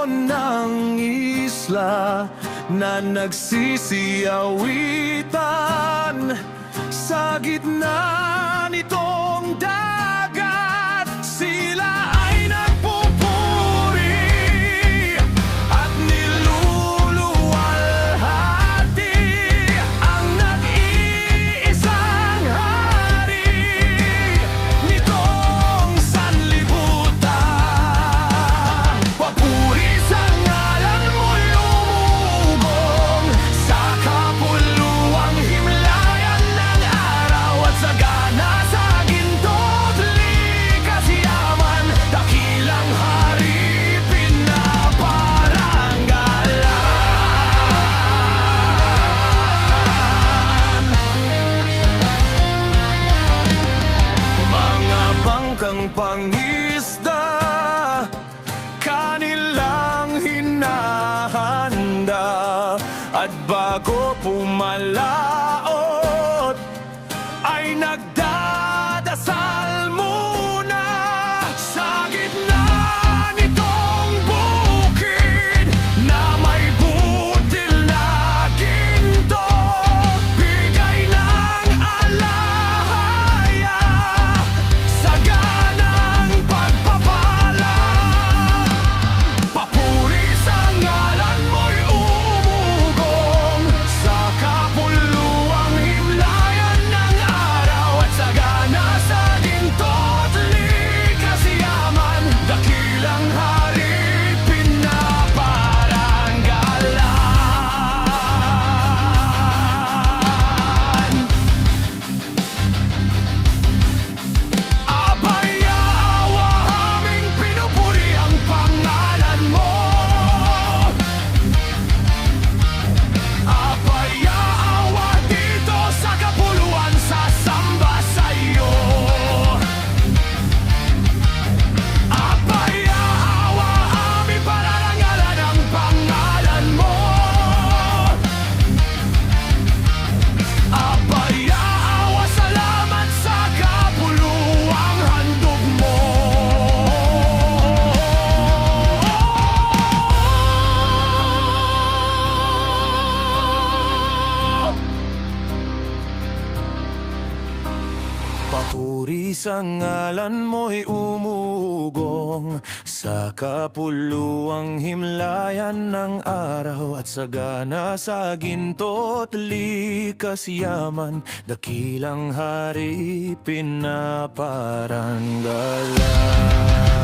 ibon ng isla na nagsisiyawitan sa gitna pangisda Kanilang hinahanda. At bago pumalao Papuri sa ngalan mo'y umugong. Sa kapuluang himlayan ng araw At sagana sa ginto't likas yaman Dakilang hari pinaparanggalan.